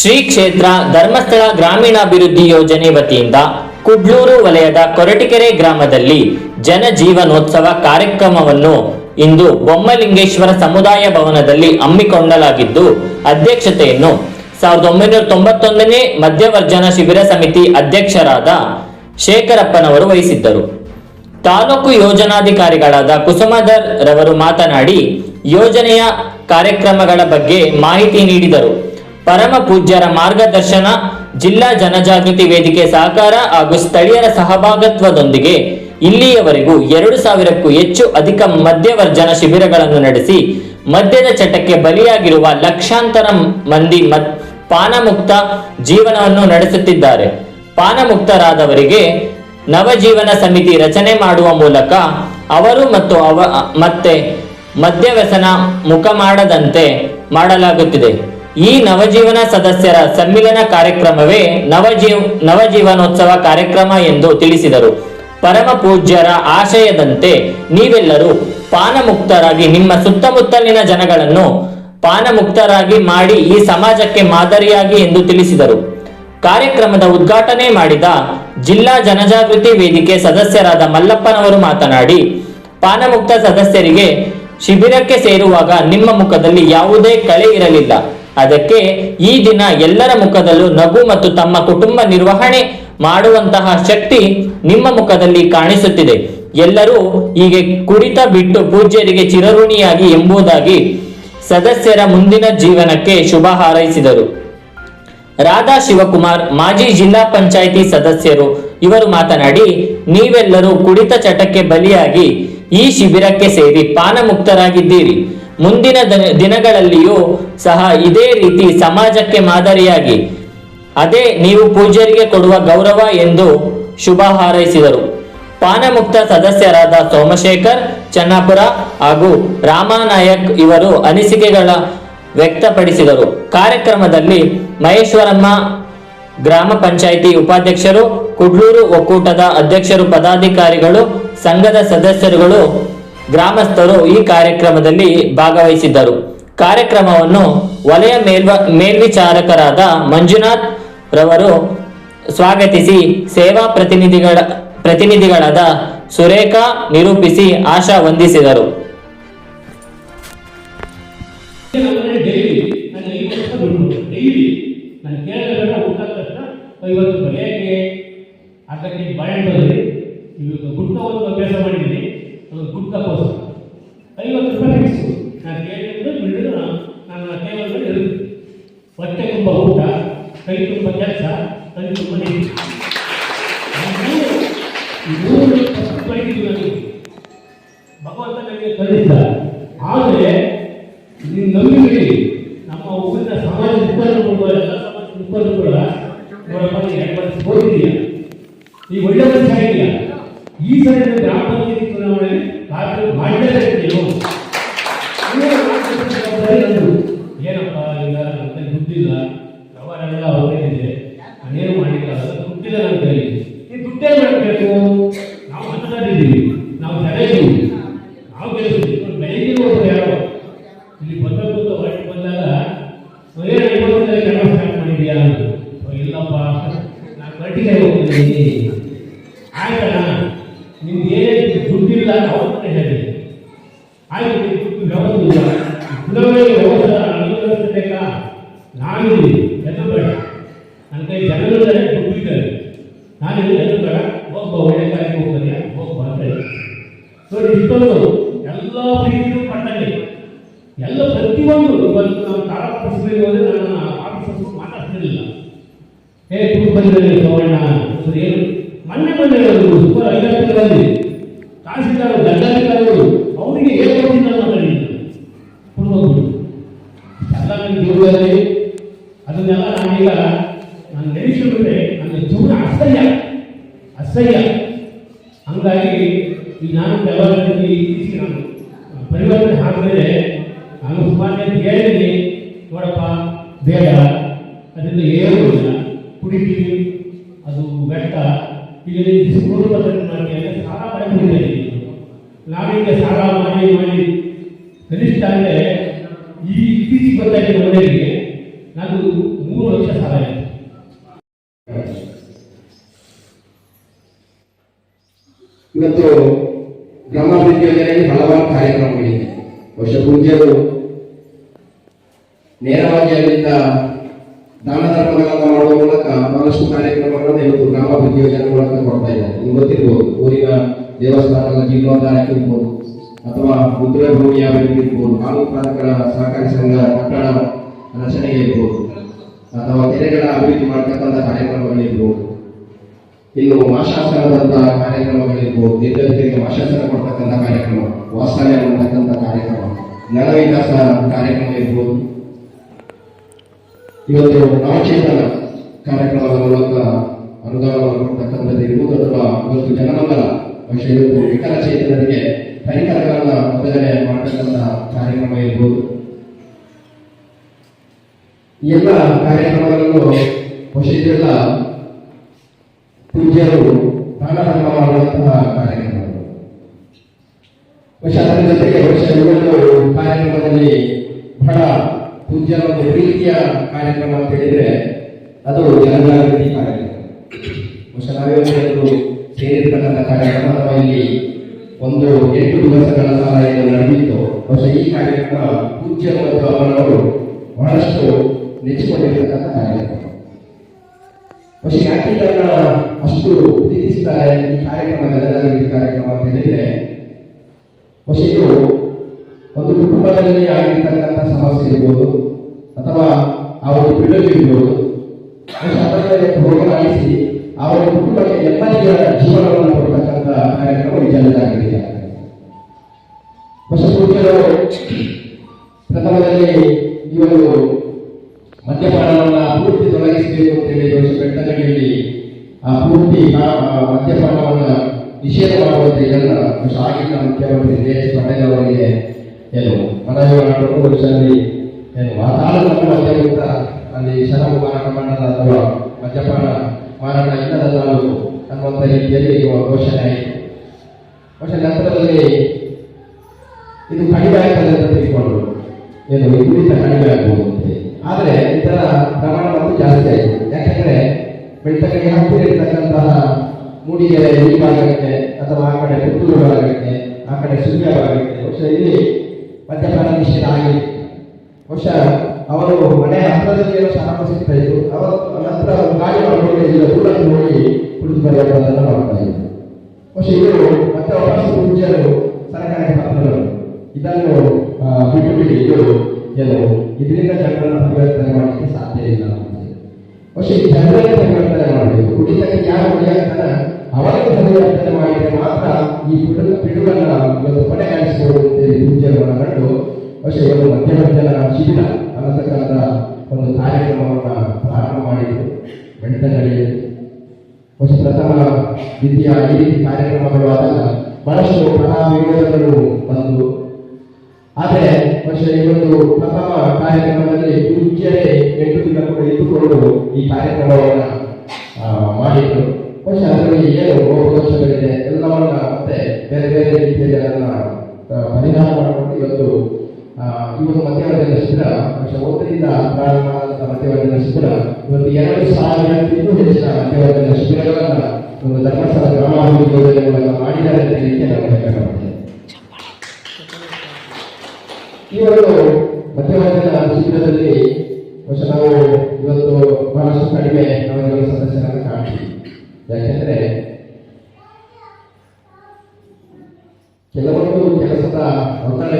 ಶ್ರೀ ಕ್ಷೇತ್ರ ಧರ್ಮಸ್ಥಳ ಗ್ರಾಮೀಣಾಭಿವೃದ್ಧಿ ಯೋಜನೆ ವತಿಯಿಂದ ಕುಡ್ಲೂರು ವಲಯದ ಕೊರಟಿಕೆರೆ ಗ್ರಾಮದಲ್ಲಿ ಜನಜೀವನೋತ್ಸವ ಕಾರ್ಯಕ್ರಮವನ್ನು ಇಂದು ಬೊಮ್ಮಲಿಂಗೇಶ್ವರ ಸಮುದಾಯ ಭವನದಲ್ಲಿ ಹಮ್ಮಿಕೊಳ್ಳಲಾಗಿದ್ದು, ಅಧ್ಯಕ್ಷತೆಯನ್ನು ಸಾವಿರದ ಒಂಬೈನೂರ ತೊಂಬತ್ತೊಂದನೇ ಮಧ್ಯವರ್ಜನ ಶಿಬಿರ ಸಮಿತಿ ಅಧ್ಯಕ್ಷರಾದ ಶೇಖರಪ್ಪನವರು ವಹಿಸಿದ್ದರು. ತಾಲೂಕು ಯೋಜನಾಧಿಕಾರಿಗಳಾದ ಕುಸುಮಧರ್ ರವರು ಮಾತನಾಡಿ, ಯೋಜನೆಯ ಕಾರ್ಯಕ್ರಮಗಳ ಬಗ್ಗೆ ಮಾಹಿತಿ ನೀಡಿದರು. ಪರಮ ಪೂಜ್ಯರ ಮಾರ್ಗದರ್ಶನ, ಜಿಲ್ಲಾ ಜನಜಾಗೃತಿ ವೇದಿಕೆ ಸಹಕಾರ ಹಾಗೂ ಸ್ಥಳೀಯರ ಸಹಭಾಗತ್ವದೊಂದಿಗೆ ಇಲ್ಲಿಯವರೆಗೂ ಎರಡು ಸಾವಿರಕ್ಕೂ ಹೆಚ್ಚು ಅಧಿಕ ಮದ್ಯವರ್ಜನ ಶಿಬಿರಗಳನ್ನು ನಡೆಸಿ, ಮದ್ಯದ ಚಟಕ್ಕೆ ಬಲಿಯಾಗಿರುವ ಲಕ್ಷಾಂತರ ಮಂದಿ ಮತ್ ಪಾನಮುಕ್ತ ಜೀವನವನ್ನು ನಡೆಸುತ್ತಿದ್ದಾರೆ. ಪಾನಮುಕ್ತರಾದವರಿಗೆ ನವಜೀವನ ಸಮಿತಿ ರಚನೆ ಮಾಡುವ ಮೂಲಕ ಅವರು ಮತ್ತು ಅವ, ಮತ್ತೆ ಮದ್ಯವ್ಯಸನ ಮುಖ ಮಾಡದಂತೆ ಮಾಡಲಾಗುತ್ತಿದೆ. ಈ ನವಜೀವನ ಸದಸ್ಯರ ಸಮ್ಮಿಲನ ಕಾರ್ಯಕ್ರಮವೇ ನವಜೀವ್, ನವಜೀವನೋತ್ಸವ ಕಾರ್ಯಕ್ರಮ ಎಂದು ತಿಳಿಸಿದರು. ಪರಮ ಪೂಜ್ಯರ ಆಶಯದಂತೆ ನೀವೆಲ್ಲರೂ ಪಾನಮುಕ್ತರಾಗಿ ನಿಮ್ಮ ಸುತ್ತಮುತ್ತಲಿನ ಜನಗಳನ್ನು ಪಾನಮುಕ್ತರಾಗಿ ಮಾಡಿ ಈ ಸಮಾಜಕ್ಕೆ ಮಾದರಿಯಾಗಿ ಎಂದು ತಿಳಿಸಿದರು. ಕಾರ್ಯಕ್ರಮದ ಉದ್ಘಾಟನೆ ಮಾಡಿದ ಜಿಲ್ಲಾ ಜನಜಾಗೃತಿ ವೇದಿಕೆ ಸದಸ್ಯರಾದ ಮಲ್ಲಪ್ಪನವರು ಮಾತನಾಡಿ, ಪಾನಮುಕ್ತ ಸದಸ್ಯರಿಗೆ ಶಿಬಿರಕ್ಕೆ ಸೇರುವಾಗ ನಿಮ್ಮ ಮುಖದಲ್ಲಿ ಯಾವುದೇ ಕಳೆ ಇರಲಿಲ್ಲ. ಅದಕ್ಕೆ ಈ ದಿನ ಎಲ್ಲರ ಮುಖದಲ್ಲೂ ನಗು ಮತ್ತು ತಮ್ಮ ಕುಟುಂಬ ನಿರ್ವಹಣೆ ಮಾಡುವಂತಹ ಶಕ್ತಿ ನಿಮ್ಮ ಮುಖದಲ್ಲಿ ಕಾಣಿಸುತ್ತಿದೆ. ಎಲ್ಲರೂ ಹೀಗೆ ಕುಡಿತ ಬಿಟ್ಟು ಪೂಜ್ಯರಿಗೆ ಚಿರಋಣಿಯಾಗಿ ಎಂಬುದಾಗಿ ಸದಸ್ಯರ ಮುಂದಿನ ಜೀವನಕ್ಕೆ ಶುಭ ಹಾರೈಸಿದರು. ರಾಧಾ ಶಿವಕುಮಾರ್, ಮಾಜಿ ಜಿಲ್ಲಾ ಪಂಚಾಯಿತಿ ಸದಸ್ಯರು, ಇವರು ಮಾತನಾಡಿ, ನೀವೆಲ್ಲರೂ ಕುಡಿತ ಚಟಕ್ಕೆ ಬಲಿಯಾಗಿ ಈ ಶಿಬಿರಕ್ಕೆ ಸೇರಿ ಪಾನಮುಕ್ತರಾಗಿದ್ದೀರಿ. ಮುಂದಿನ ದನ- ದಿನಗಳಲ್ಲಿಯೂ ಸಹ ಇದೇ ರೀತಿ ಸಮಾಜಕ್ಕೆ ಮಾದರಿಯಾಗಿ, ಅದೇ ನೀವು ಪೂಜ್ಯರಿಗೆ ಕೊಡುವ ಗೌರವ ಎಂದು ಶುಭ ಹಾರೈಸಿದರು. ಪಾನಮುಕ್ತ ಸದಸ್ಯರಾದ ಸೋಮಶೇಖರ್, ಚನ್ನಾಪುರ ಹಾಗೂ ರಾಮಾನಾಯಕ್ ಇವರು ಅನಿಸಿಕೆಗಳ ವ್ಯಕ್ತಪಡಿಸಿದರು. ಕಾರ್ಯಕ್ರಮದಲ್ಲಿ ಮಹೇಶ್ವರಮ್ಮ ಗ್ರಾಮ ಪಂಚಾಯಿತಿ ಉಪಾಧ್ಯಕ್ಷರು, ಕುಡ್ಲೂರು ಒಕ್ಕೂಟದ ಅಧ್ಯಕ್ಷರು, ಪದಾಧಿಕಾರಿಗಳು, ಸಂಘದ ಸದಸ್ಯರುಗಳು ಗ್ರಾಮಸ್ಥರು ಈ ಕಾರ್ಯಕ್ರಮದಲ್ಲಿ ಭಾಗವಹಿಸಿದ್ದರು. ಕಾರ್ಯಕ್ರಮವನ್ನು ವಲಯ ಮೇಲ್ವ, ಮೇಲ್ವಿಚಾರಕರಾದ ಮಂಜುನಾಥ್ ರವರು ಸ್ವಾಗತಿಸಿ ಸೇವಾ ಪ್ರತಿನಿಧಿಗಳ, ಪ್ರತಿನಿಧಿಗಳಾದ ಸುರೇಖಾ ನಿರೂಪಿಸಿ ಆಶಾ ವಂದಿಸಿದರು. ಇವತ್ತು ಅದಕ್ಕೆ ಬಾಳೆಹಣ್ಣು ಇವತ್ತು ಒಂದು ಅಭ್ಯಾಸ ಮಾಡಿದ್ದೀನಿ. ಅದು ಪೋಸ್ಟ್ ಐವತ್ತು ರೂಪಾಯಿ ಫಿಕ್ಸು ನಾನು ಕೇಳಿದ್ರೆ ಬಿಡು ನನ್ನ ಟೇಬಲ್ ಇರುತ್ತೆ ಹೊಟ್ಟೆ ತುಂಬ ಊಟ, ಕೈ ತುಂಬ ಕೆಲಸ ಕೈ ತುಂಬ ನೀರು. ಭಗವಂತ ನನಗೆ ಕಲಿಸಿದ ಆದರೆ ನೀವು ನಂಬಿಕೆ ನಮ್ಮ ಊರಿನ ಸಮಾಜ ಕೂಡ, ಎಲ್ಲ ಸಮಾಜ ಮುಖಂಡರು ಕೂಡ ಅವರ ನೀನು ಎರಡು ವರ್ಷ ಹೋಗಿದೀಯ ಈ ಒಳ್ಳೆ ಮನುಷ್ಯ ಆಗಿದೆಯಾ ಈ ಸರಿ ಗ್ರಾಮ ಪಂಚಾಯತಿ ಚುನಾವಣೆ ಖಾತ್ರಿ ಮಾಡಲೇ ನೀವು ಏನಪ್ಪ ಇಲ್ಲ ನನಗೆ ದುಡ್ಡಿಲ್ಲ. ಅವರೆಲ್ಲ ಅವರೇ ಇದೆ. ನಾನೇನು ಮಾಡಿಲ್ಲ ದುಡ್ಡಿಲ್ಲ ನನ್ನ ಕೈಲಿ ಈ ದುಡ್ಡೇ ಮಾಡಬೇಕು ದುಡ್ಡಿಲ್ಲ ಹೇಳಿದೆ. ದುಡ್ಡು ವ್ಯವಸ್ಥೆ ಇಲ್ಲ. ಚುನಾವಣೆ ವ್ಯವಸ್ಥೆ ಅನುವ್ಯವಸ್ಥೆ ಬೇಕಾ ಬೇಡ. ನನ್ನ ಕೈ ಜನಗಳಿದ್ದಾರೆ ದುಡ್ಡು ಇದ್ದಾರೆ ನಾನು ಎದ್ದು ಬೇಡ. ಒಳ್ಳೆಯ ಒಳ್ಳೆ ಕಾರ್ಯಕ್ಕೆ ಅಂತ ಹೇಳಿ. ನೋಡಿ, ಇಷ್ಟೊಂದು ಎಲ್ಲ ರೀತಿಯೂ ಪಟ್ಟಂಗೆ, ಎಲ್ಲ ಪ್ರತಿಯೊಂದು ಇವತ್ತು ತಾಲೂಕು ಕಚೇರಿಗೆ ಹೋದ್ರೆ ನನ್ನ ಆಫೀಸರ್ಸ್ ಮಾತಾಡ್ತಿರಲಿಲ್ಲ. ಏ ತುಳು ಬಂದಿರಲಿ ಸೋಮಣ್ಣ ಏನು? ಮೊನ್ನೆ ಬಂದಿರೋದು ಸೂಪರ್ ಐದಾರು ಜೀವನದಲ್ಲಿ ಅದನ್ನೆಲ್ಲ ನಾನೀಗ ನಾನು ನೆನೆಸಿಬಿಟ್ರೆ ನನ್ನ ಜೀವನ ಅಸಹ್ಯ. ಅಸಹ್ಯ. ಹಂಗಾಗಿ ಈ ನಾನು ಇತ್ತೀಚೆಗೆ ನಾನು ಪರಿವರ್ತನೆ ಆದಮೇಲೆ ನಾನು ಸುಮಾರು ಹೇಳಿದ್ದೀನಿ ನೋಡಪ್ಪ, ಬೇಡ. ಅದರಿಂದ ಏನೂ ಇಲ್ಲ. ಕುಡಿತೀವಿ. ಅದು ಬೆಟ್ಟ ಈಗ ಮಾಡಿ ಅಂದರೆ ಸಾಲ ಮಾಡಿಬಿಟ್ಟಿದ್ದೀನಿ ನಾವೀಗ ಸಾಲ ಮಾಡಿ ಮಾಡಿ ಕನಿಷ್ಠ ಅಂದರೆ ಗೊತ್ತಾಗಿದೆ ಮನೆಯವರಿಗೆ ನಾನು ಮೂರು ಲಕ್ಷ ಸಾಲ ಇದೆ. ಇವತ್ತು ಗ್ರಾಮಾಭಿವೃದ್ಧಿ ಯೋಜನೆಯಲ್ಲಿ ಹಲವಾರು ಕಾರ್ಯಕ್ರಮಗಳಿವೆ. ವರ್ಷ ಪೂಜ್ಯರು ನೇರವಾಗಿ ಅಲ್ಲಿಂದ ದಾನ ಧರ್ಮಗಳನ್ನು ಮಾಡುವ ಮೂಲಕ ಬಹಳಷ್ಟು ಕಾರ್ಯಕ್ರಮಗಳನ್ನು ಇವತ್ತು ಗ್ರಾಮಾಭಿವೃದ್ಧಿ ಯೋಜನೆ ಮೂಲಕ ಕೊಡ್ತಾ ಇದ್ದಾರೆ. ಗೊತ್ತಿರ್ಬೋದು, ಊರಿನ ದೇವಸ್ಥಾನಗಳ ಜೀರ್ಣೋದ್ಧಾರಕ್ಕೆ ಇರ್ಬೋದು. ಅಥವಾ ಮುದ್ರೆ ಭೂಮಿಯ ಅಭಿವೃದ್ಧಿ ಇರ್ಬೋದು. ಉತ್ಪಾದಕರ ಸಹಕಾರಿ ಸಂಘ ಕಟ್ಟಡ ರಚನೆಗೆ ಇರ್ಬೋದು. ಅಥವಾ ಕೆರೆಗಳ ಅಭಿವೃದ್ಧಿ ಮಾಡತಕ್ಕಂಥ ಕಾರ್ಯಕ್ರಮಗಳಿರ್ಬೋದು ಇನ್ನು ಮಾಶಾಸನದಂತಹ ಕಾರ್ಯಕ್ರಮಗಳಿರ್ಬೋದು ನಿರ್ಗತಿಕರಿಗೆ ಮಾಶಾಸನ ಕೊಡ್ತಕ್ಕಂಥ ಕಾರ್ಯಕ್ರಮ ವಾಸ್ತವ್ಯ ಮಾಡತಕ್ಕಂಥ ಕಾರ್ಯಕ್ರಮ ಜ್ಞಾನ ಕಾರ್ಯಕ್ರಮ ಇರ್ಬೋದು. ಇವತ್ತು ನವಚೇತನ ಕಾರ್ಯಕ್ರಮದ ಮೂಲಕ ಅನುದಾನವನ್ನು ಕೊಡ್ತಕ್ಕಂಥದ್ದು ಇರ್ಬೋದು ಅಥವಾ ಇವತ್ತು ಜನಮಂಗಲ ವಿಕಲಚೇತನರಿಗೆ ಪರಿಕರಗಳನ್ನು ವಿತರಣೆ ಮಾಡತಕ್ಕಂಥ ಕಾರ್ಯಕ್ರಮ ಇರ್ಬೋದು. ಎಲ್ಲ ಕಾರ್ಯಕ್ರಮಗಳನ್ನು ಇದೆಲ್ಲ ಪೂಜ್ಯರು ದಾನ ಮಾಡುವಂತಹ ಕಾರ್ಯಕ್ರಮಗಳು. ಅದರ ಜೊತೆಗೆ ವರ್ಷ ಇವತ್ತು ಕಾರ್ಯಕ್ರಮದಲ್ಲಿ ಬಹಳ ಪೂಜ್ಯರ ಒಂದು ಪ್ರೀತಿಯ ಕಾರ್ಯಕ್ರಮ ಅಂತ ಹೇಳಿದ್ರೆ ಅದು ಜನಜಾಗೃತಿ ಕಾರ್ಯಕ್ರಮ. ನಾವೇನಾದರೂ ಸೇರಿರ್ತಕ್ಕಂಥ ಕಾರ್ಯಕ್ರಮ ಅಥವಾ ಇಲ್ಲಿ ಒಂದು ಎಂಟು ದಿವಸಗಳ ಕಾಲ ಇದು ನಡೆದಿತ್ತು. ಬಹುಶಃ ಈ ಕಾರ್ಯಕ್ರಮ ಪೂಜ್ಯ ಅವರವರು ಬಹಳಷ್ಟು ನೆಚ್ಚಿಕೊಂಡಿರ್ತಕ್ಕಂಥ ಕಾರ್ಯಕ್ರಮ. ಬಹುಶಃ ಯಾಕೆ ಇದನ್ನ ಅಷ್ಟು ಪ್ರೀತಿಸ್ತಾರೆ ಈ ಕಾರ್ಯಕ್ರಮ ಜನಜಾಗೃತಿ ಕಾರ್ಯಕ್ರಮ ಅಂತ ಹೇಳಿದ್ರೆ, ಬಹುಶಃ ಇದು ಒಂದು ಕುಟುಂಬದಲ್ಲಿ ಆಗಿರ್ತಕ್ಕಂಥ ಸಮಸ್ಯೆ ಇರ್ಬೋದು, ಅಥವಾ ಆ ಒಂದು ಪಿಡಲು ಇರ್ಬೋದು. ಬಹುಶಃ ಅದನ್ನು ಹೋಗಲಾಡಿಸಿ, ಆ ಒಂದು ಕುಟುಂಬಕ್ಕೆ ನೆಮ್ಮದಿಯ ಜೀವನವನ್ನು ಕೊಡ್ತಕ್ಕಂಥ ಕಾರ್ಯಕ್ರಮ ಬಹುಶಃ ಪೂಜ್ಯರು ಪ್ರಥಮದಲ್ಲಿ ಇವರು ಮದ್ಯಪಾನವನ್ನ ಪೂರ್ತಿ ತೊಲಗಿಸಬೇಕು ಅಂತೇಳಿ ದೋಷ ಬೆಟ್ಟದಲ್ಲಿ ಆ ಪೂರ್ತಿ ಆ ನಿಷೇಧ ಮಾಡುವಂತೆ ಬಹುಶಃ ಆಗಿನ ಮುಖ್ಯಮಂತ್ರಿ ಜೆ ಪಟೇಲ್ ಅವರಿಗೆ ಏನು ಮನವಿ ಮಾಡಿಕೊಂಡು ಸರಿ ಏನು ವಾತಾವರಣ ಮದ್ಯಮುಕ್ತ ಅಲ್ಲಿ ಶರಾಬು ಮಾರಾಟ ಮಾಡದ ಅಥವಾ ಮದ್ಯಪಾನ ಮಾರಾಟ ಇಲ್ಲದ ತಾಲೂಕು ಅನ್ನುವಂಥ ರೀತಿಯಲ್ಲಿ ಘೋಷಣೆ ಆಯಿತು. ಘೋಷಣೆ ನಂತರದಲ್ಲಿ ಇದು ಕಡಿಮೆ ಆಗ್ತದೆ ಅಂತ ತಿಳ್ಕೊಂಡು ಏನು ಕುಡಿತ ಕಡಿಮೆ ಆಗ್ಬೋದು ಆದರೆ ಇದರ ಪ್ರಮಾಣ ಮತ್ತು ಜಾಸ್ತಿ ಆಯಿತು. ಯಾಕೆಂದರೆ ಬೆಳ್ತಂಗಡಿಗೆ ಹತ್ತಿರ ಇರ್ತಕ್ಕಂತಹ ಮೂಡಿಗೆರೆ ಈ ಭಾಗಕ್ಕೆ ಅಥವಾ ಆ ಕಡೆ ಪುತ್ತೂರು ಭಾಗಕ್ಕೆ, ಆ ಕಡೆ ಸುಳ್ಯ ಭಾಗಕ್ಕೆ, ಬಹುಶಃ ಇಲ್ಲಿ ಮದ್ಯಪಾನ ನಿಷೇಧ ಆಗಿದೆ ಬಹುಶಃ ಅವರು ಮನೆ ಹತ್ತಿರದಲ್ಲಿ ಏನೋ ಶಾಪ ಸಿಗ್ತಾ ಇತ್ತು. ಅವರ ನಂತರ ಗಾಡಿ ಮಾಡಿಕೊಂಡು ಇಲ್ಲ ದೂರಕ್ಕೆ ಹೋಗಿ ಕುಳಿತು ಬರೆಯುವುದನ್ನು ಮಾಡ್ತಾ ಇದ್ರು ಬಹುಶಃ ಇವರು ಮತ್ತೆ ವಾಪಸ್ ಪೂಜ್ಯರು ಸರ್ಕಾರಕ್ಕೆ ಪಾತ್ರರು ಇದನ್ನು ಬಿಟ್ಟು ಬಿಡಿ ಇವರು ಏನು, ಇದರಿಂದ ಜನರನ್ನು ಪರಿವರ್ತನೆ ಮಾಡಲಿಕ್ಕೆ ಸಾಧ್ಯ ಇಲ್ಲ. ಬಹುಶಃ ಜನರನ್ನು ಪರಿವರ್ತನೆ ಮಾಡಬೇಕು ಕುಡಿತಕ್ಕೆ ಯಾರು ಹೊಡೆಯಾಗ್ತಾನ ಅವರಿಗೆ ಪರಿವರ್ತನೆ ಮಾಡಿದರೆ ಮಾತ್ರ ಈ ಪಿಡುಗ ಪಿಡುಗನ್ನ ಇವತ್ತು ಕೊನೆಗಾಣಿಸಬಹುದು ಪೂಜ್ಯರು ಕಂಡು ಬಹುಶಃ ಇವರು ಮಧ್ಯಮಧ್ಯನ ಶಿಬಿರ. ಅನ್ನತಕ್ಕಂಥ ಒಂದು ಕಾರ್ಯಕ್ರಮವನ್ನು ಪ್ರಾರಂಭ ಮಾಡಿದ್ದು ಬೆಳ್ತಂಗಡಿಯಲ್ಲಿ ಹೊಸ ಪ್ರಥಮ ರೀತಿಯ ಈ ರೀತಿ ಕಾರ್ಯಕ್ರಮಗಳು ಆದಾಗ ಬಹಳಷ್ಟು ಪ್ರಭಾವ ವಿರೋಧಗಳು ಬಂದು. ಆದರೆ ವರ್ಷ ಈ ಒಂದು ಪ್ರಥಮ ಕಾರ್ಯಕ್ರಮದಲ್ಲಿ ಪೂಜ್ಯರೇ ಎಂಟು ದಿನ ಕೂಡ ಇಟ್ಟುಕೊಂಡು ಈ ಕಾರ್ಯಕ್ರಮವನ್ನು ಮಾಡಿದ್ರು. ಬಹುಶಃ ಅದರಲ್ಲಿ ಏನು ಲೋಪದೋಷಗಳಿದೆ ಎಲ್ಲವನ್ನ ಮತ್ತೆ ಬೇರೆ ಬೇರೆ ರೀತಿಯಲ್ಲಿ ಅದನ್ನ ಆ, ಪರಿಹಾರ ಮಾಡಿಕೊಂಡು ಇವತ್ತು ಆ, ಈ ಒಂದು ಮಧ್ಯವರ್ಜನ ಶಿಬಿರ ಬಹುಶಃ ಒಂದರಿಂದ ಪ್ರಾರಂಭವಾದಂತಹ ಮಧ್ಯವರ್ಜನ ಶಿಬಿರ, ಇವತ್ತು ಎರಡು ಸಾವಿರಕ್ಕಿಂತಲೂ ಹೆಚ್ಚಿನ ಮಧ್ಯವರ್ಜನ ಶಿಬಿರಗಳನ್ನ ಒಂದು ಧರ್ಮಸ್ಥಳ ಗ್ರಾಮಾಭಿವೃದ್ಧಿ ಯೋಜನೆಗಳನ್ನ ಮಾಡಿದ್ದಾರೆ ಅಂತ ನಾವು ನಾನು ಮಾಡ್ತೇವೆ ಈ ಒಂದು ಮಧ್ಯವರ್ಜನ ಶಿಬಿರದಲ್ಲಿ ಬಹುಶಃ ನಾವು ಇವತ್ತು ಬಹಳಷ್ಟು ಕಡಿಮೆ ನವಜನ ಸದಸ್ಯರನ್ನು ಕಾಣ್ತೀವಿ. ಯಾಕೆಂದ್ರೆ ಕೆಲವೊಂದು ಕೆಲಸದ ಒತ್ತಡ